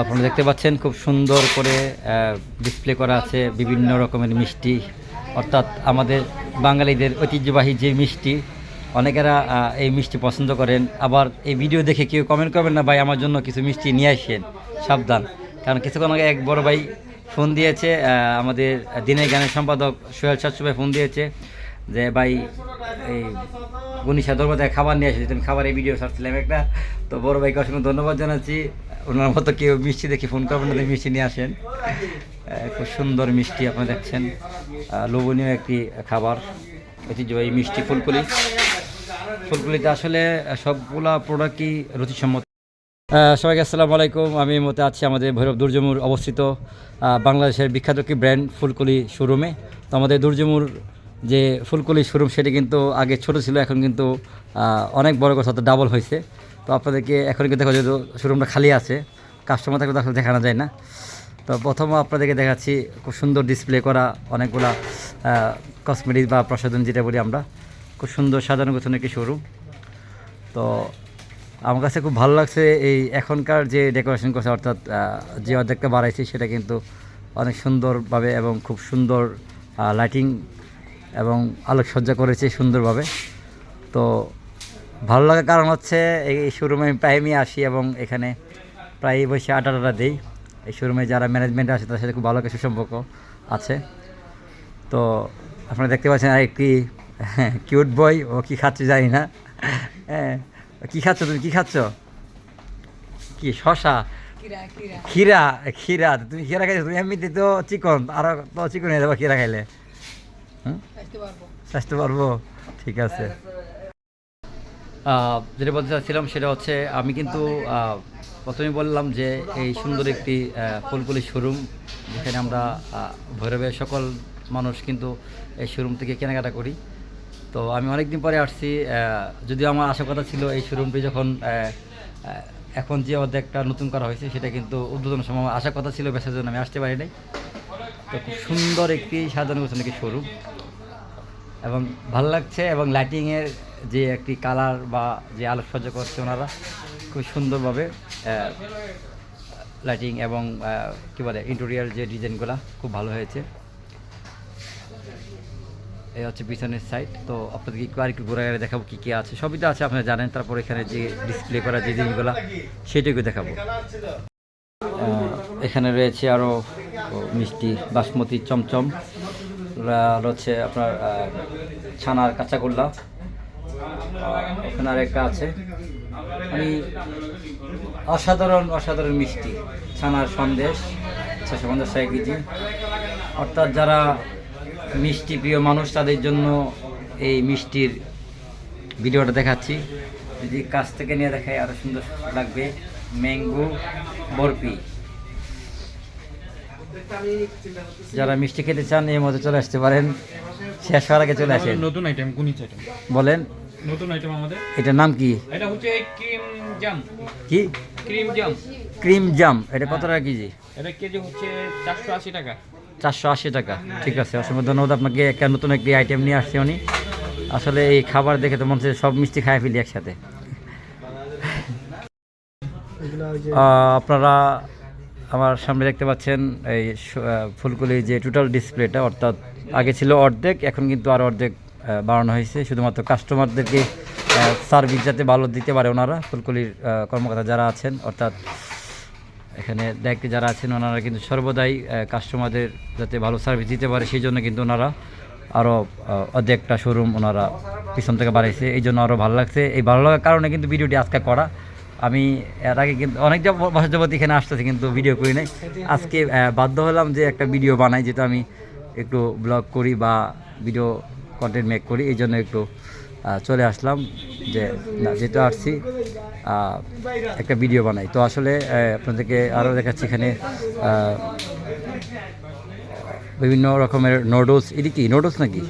আপনারা দেখতে পাচ্ছেন খুব সুন্দর করে ডিসপ্লে করা আছে বিভিন্ন রকমের মিষ্টি। অর্থাৎ আমাদের বাঙালিদের ঐতিহ্যবাহী যে মিষ্টি, অনেকেরা এই মিষ্টি পছন্দ করেন। আবার এই ভিডিও দেখে কেউ কমেন্ট করবেন না, ভাই, আমার জন্য কিছু মিষ্টি নিয়ে আসেন। সাবধান। কারণ কিছুক্ষণ আগে এক বড় ভাই ফোন দিয়েছে আমাদের দিনের গানের সম্পাদক সোহেল শাসু ভাই ফোন দিয়েছে যে, ভাই, এই গণিসা দরবাজায় খাবার নিয়ে এসেছি তুমি খাবারের ভিডিও ছাড়ছিলাম একটা। তো বড় ভাইকে অসংখ্য ধন্যবাদ জানাচ্ছি। ওনার মতো কেউ মিষ্টি দেখি ফোন করবেন না, মিষ্টি নিয়ে আসেন। খুব সুন্দর মিষ্টি আপনারা দেখছেন। লোভনীয় একটি খাবার, ঐতিহ্যবাহী মিষ্টি ফুলকুলি। ফুলকুলিতে আসলে সবগুলা প্রোডাক্টই রুচিসম্মত। সবাইকে আসসালামু আলাইকুম। আমি মতে আছি আমাদের ভৈরব দুর্জমুর অবস্থিত বাংলাদেশের বিখ্যাত একটি ব্র্যান্ড ফুলকলি শোরুমে তো আমাদের দুর্জমুর যে ফুলকলি শোরুম সেটি কিন্তু আগে ছোট ছিল, এখন কিন্তু অনেক বড় কথা তো ডাবল হয়েছে। তো আপনাদেরকে এখন কিন্তু দেখো যেহেতু শোরুমটা খালি আছে কাস্টমার থাকলে তো আসলে দেখানো যায় না। তো প্রথম আপনাদেরকে দেখাচ্ছি খুব সুন্দর ডিসপ্লে করা অনেকগুলা কসমেটিক বা প্রসাধন যেটা বলি আমরা। খুব সুন্দর সাজানো গোছানো একটি শোরুম তো আমার কাছে খুব ভালো লাগছে এই এখনকার যে ডেকোরেশন করছে, অর্থাৎ যে অর্ধেকটা বাড়াইছি, সেটা কিন্তু অনেক সুন্দরভাবে এবং খুব সুন্দর লাইটিং এবং আলোকসজ্জা করেছে সুন্দরভাবে। তো ভালো লাগার কারণ হচ্ছে এই শোরুমে আমি প্রায়ই আসি এবং এখানে প্রায় বসে আটা টাটা দিই। এই শোরুমে যারা ম্যানেজমেন্ট আছে তাদের সাথে খুব ভালো কিছু সম্পর্ক আছে। তো আপনারা দেখতে পাচ্ছেন আরেকটি কিউট বয় ও কি খাচ্ছে জানি না। হ্যাঁ কী খাচ্ছ তুমি? কী খাচ্ছ? কি শশা ক্ষীরা ক্ষীরা। তুমি ক্ষীরা খাইছো? তুমি এমনিতে তো চিকন আর তো চিকন হয়ে যাব ক্ষীরা খাইলে। হুম? স্বাস্থ্য পারব। ঠিক আছে। যেটা বলতে চাচ্ছিলাম সেটা হচ্ছে আমি কিন্তু আহ, প্রথমেই বললাম যে এই সুন্দর একটি ফুলকুলি শোরুম যেখানে আমরা ভৈরবের সকল মানুষ কিন্তু এই শোরুম থেকে কেনাকাটা করি। তো আমি অনেকদিন পরে আসছি যদিও আমার আশা কথা ছিল এই শোরুমটি যখন এখন যে অর্ধেকটা নতুন করা হয়েছে সেটা কিন্তু উদ্বোধন সময় আশা কথা ছিল বেচার জন্য আমি আসতে পারি নাই। তো খুব সুন্দর একটি সাজানো গোছানো একটি শোরুম এবং ভালো লাগছে এবং লাইটিংয়ের যে একটি কালার বা যে আলোকসজ্জা করছে ওনারা, খুব সুন্দরভাবে লাইটিং এবং কী বলে ইন্টেরিয়ার যে ডিজাইনগুলো, খুব ভালো হয়েছে। এই হচ্ছে পিছনের সাইড তো আপনাদেরকে একটু আর একটু ঘুরে ঘুরে দেখাবো কী কী আছে। সবই তো আছে, আপনারা জানেন। তারপর এখানে যে ডিসপ্লে করা যে জিনিসগুলো সেটাকে দেখাবো। এখানে রয়েছে আরও মিষ্টি, বাসমতি, চমচম। হচ্ছে আপনার ছানার কাঁচাগোল্লা। ওখানে আরেকটা আছে। মানে অসাধারণ অসাধারণ মিষ্টি ছানার সন্দেশ ছশো পঞ্চাশ টাকা কেজি। অর্থাৎ যারা মিষ্টি প্রিয় মানুষ তাদের জন্য এই মিষ্টির ভিডিওটা দেখাচ্ছি। যদি কাছ থেকে নিয়ে দেখায় আরও সুন্দর লাগবে। ম্যাঙ্গো বরফি। যারা মিষ্টি খেতে চান এই মধ্যে চলে আসতে পারেন। শেষ হওয়ার আগে চলে আসেন। নতুন আইটেম আইটেম বলেন। নতুন আইটেম আমাদের। এটার নাম কি? এটা হচ্ছে ক্রিম জাম। কি? ক্রিম জাম। ক্রিম জাম। এটা কত টাকা কেজি? এটা কেজি হচ্ছে চারশো আশি টাকা। চারশো আশি টাকা। ঠিক আছে অসংখ্য ধন্যবাদ আপনাকে। একটা নতুন একটি আইটেম নিয়ে আসছে উনি আসলে এই খাবার দেখে তো মনে হচ্ছে সব মিষ্টি খাই ফেলি একসাথে। আপনারা আমার সামনে দেখতে পাচ্ছেন এই ফুলকুলি যে টোটাল ডিসপ্লেটা অর্থাৎ আগে ছিল অর্ধেক এখন কিন্তু আর অর্ধেক বাড়ানো হয়েছে। শুধুমাত্র কাস্টমারদেরকে সার্ভিস যাতে ভালো দিতে পারে ওনারা, ফুলকুলির কর্মকর্তা যারা আছেন, অর্থাৎ এখানে দায়িত্বে যারা আছেন, ওনারা কিন্তু সর্বদাই কাস্টমারদের যাতে ভালো সার্ভিস দিতে পারে, সেই জন্য কিন্তু ওনারা আরও অর্ধেকটা শোরুম ওনারা পিছন থেকে বাড়াইছে। এই জন্য আরও ভালো লাগছে। এই ভালো লাগার কারণে কিন্তু ভিডিওটি আজকে করা। আমি এর আগে কিন্তু অনেক বছর এখানে আসতেছি, কিন্তু ভিডিও করি নাই। আজকে বাধ্য হলাম যে একটা ভিডিও বানাই, যেটা আমি একটু ব্লগ করি বা ভিডিও কন্টেন্ট মেক করি এই জন্য একটু চলে আসলাম যে না যেহেতু আসছি একটা ভিডিও বানাই। তো আসলে আপনাদেরকে আরও দেখাচ্ছি এখানে বিভিন্ন রকমের নুডলস এটি কি নুডলস নাকি?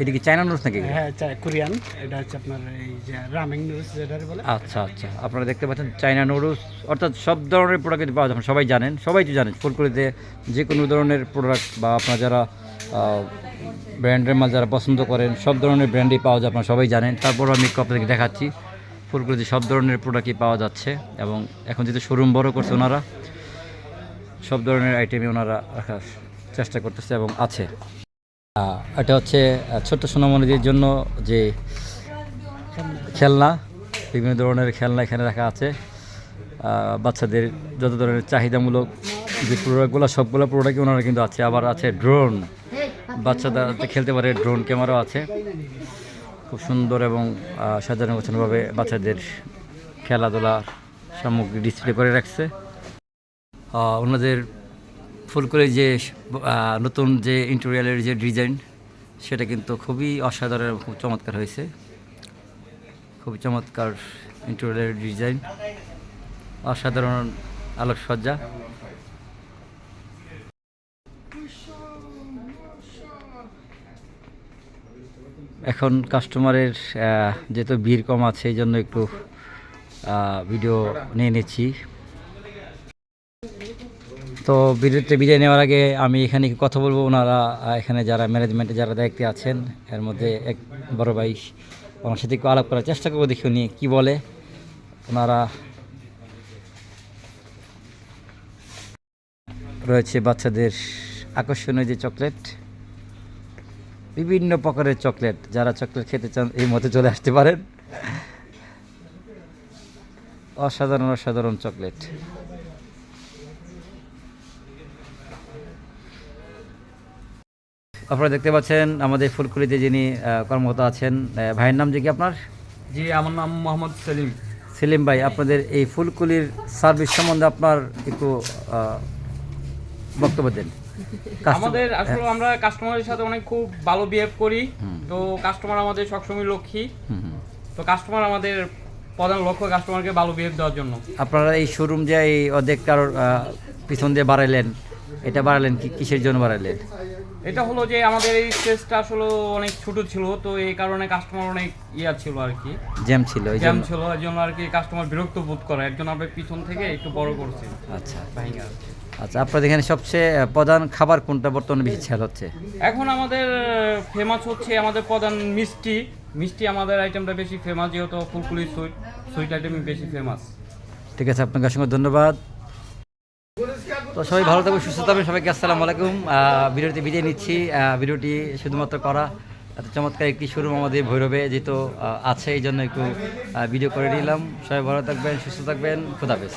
এটি কি চায়না নুডলস নাকি? হ্যাঁ কোরিয়ান এটা হচ্ছে আপনার এই যে রামেং নুডলস যেটা বলে। আচ্ছা আচ্ছা আপনারা দেখতে পাচ্ছেন চায়না নুডলস অর্থাৎ সব ধরনের প্রোডাক্ট পাওয়া যায় সবাই জানেন সবাই তো জানেন ফুলকুড়িতে যে কোনো ধরনের প্রোডাক্ট বা আপনারা যারা ব্র্যান্ডের মাল যারা পছন্দ করেন, সব ধরনের ব্র্যান্ডই পাওয়া যায়, আপনারা সবাই জানেন। তারপর আমি একটু আপনাদেরকে দেখাচ্ছি ফুলগুলো সব ধরনের প্রোডাক্টই পাওয়া যাচ্ছে এবং এখন যেহেতু শোরুম বড় করছে ওনারা, সব ধরনের আইটেমই ওনারা রাখার চেষ্টা করতেছে এবং আছে। এটা হচ্ছে ছোট্ট সোনামণিদের জন্য যে খেলনা, বিভিন্ন ধরনের খেলনা এখানে রাখা আছে। বাচ্চাদের যত ধরনের চাহিদামূলক যে প্রোডাক্টগুলো সবগুলো প্রোডাক্টই ওনারা কিন্তু আছে। আবার আছে ড্রোন বাচ্চারা খেলতে পারে ড্রোন ক্যামেরাও আছে। খুব সুন্দর এবং সাজানো গোছানোভাবে বাচ্চাদের খেলাধুলার সামগ্রী ডিসপ্লে করে রাখছে। ওনাদের ফুলকলি যে নতুন যে ইন্টেরিয়ালের যে ডিজাইন সেটা কিন্তু খুবই অসাধারণ খুব চমৎকার হয়েছে। খুবই চমৎকার ইন্টেরিয়ালের ডিজাইন অসাধারণ আলোকসজ্জা। এখন কাস্টমারের যেহেতু ভিড় কম আছে, এই জন্য একটু ভিডিও নিয়ে নিচ্ছি। তো ভিডিওতে বিদায় নেওয়ার আগে আমি এখানে কথা বলব ওনারা এখানে যারা ম্যানেজমেন্টে যারা দায়িত্বে আছেন, এর মধ্যে এক বড় ভাই, ওনার সাথে একটু আলাপ করার চেষ্টা করব, দেখি উনি কী বলে। ওনারা রয়েছে বাচ্চাদের আকর্ষণীয় যে চকলেট বিভিন্ন প্রকারের চকলেট যারা চকলেট খেতে চান এই মতে চলে আসতে পারেন। অসাধারণ অসাধারণ চকলেট। আপনারা দেখতে পাচ্ছেন আমাদের ফুলকুলিতে যিনি কর্মরত আছেন ভাইয়ের নাম যে কি আপনার? জি আমার নাম মোহাম্মদ সেলিম। সেলিম ভাই আপনাদের এই ফুলকুলির সার্ভিস সম্বন্ধে আপনার একটু বক্তব্য দেন। আমাদের আসলে আমরা কাস্টমারের সাথে অনেক খুব ভালো বিহেভ করি। তো কাস্টমার আমাদের সবসময় লক্ষ্মী। তো কাস্টমার আমাদের প্রধান লক্ষ্য কাস্টমারকে ভালো বিহেভ দেওয়ার জন্য। আপনারা এই শোরুম যে এই অর্ধেক কারোর পিছন দিয়ে বাড়াইলেন এটা বাড়ালেন কি কিসের জন্য বাড়াইলেন? এটা হলো যে আমাদের এই স্পেসটা আসলে অনেক ছোট ছিল তো এই কারণে কাস্টমার অনেক ইয়া ছিল আর কি। জ্যাম ছিল জ্যাম ছিল এই জন্য আর কি কাস্টমার বিরক্ত বোধ করে। একজন আমরা পিছন থেকে একটু বড় করছি। আচ্ছা। ভাইঙ্গা। আচ্ছা আপনাদের এখানে সবচেয়ে প্রধান খাবার কোনটা বর্তমানে বেশি খেয়াল হচ্ছে? এখন আমাদের ফেমাস হচ্ছে আমাদের প্রধান মিষ্টি। মিষ্টি আমাদের আইটেমটা বেশি ফেমাস যেহেতু ফুলকুলি সুইট সুইট আইটেমই বেশি ফেমাস ঠিক আছে আপনাকে অসংখ্য ধন্যবাদ। তো সবাই ভালো থাকবেন সুস্থ থাকবেন সবাইকে আসসালামু আলাইকুম। ভিডিওটি বিদায় নিচ্ছি। ভিডিওটি শুধুমাত্র করা এত চমৎকার একটি শোরুম আমাদের ভৈরবে যেহেতু আছে এই জন্য একটু ভিডিও করে নিলাম। সবাই ভালো থাকবেন সুস্থ থাকবেন খুদাফেজ।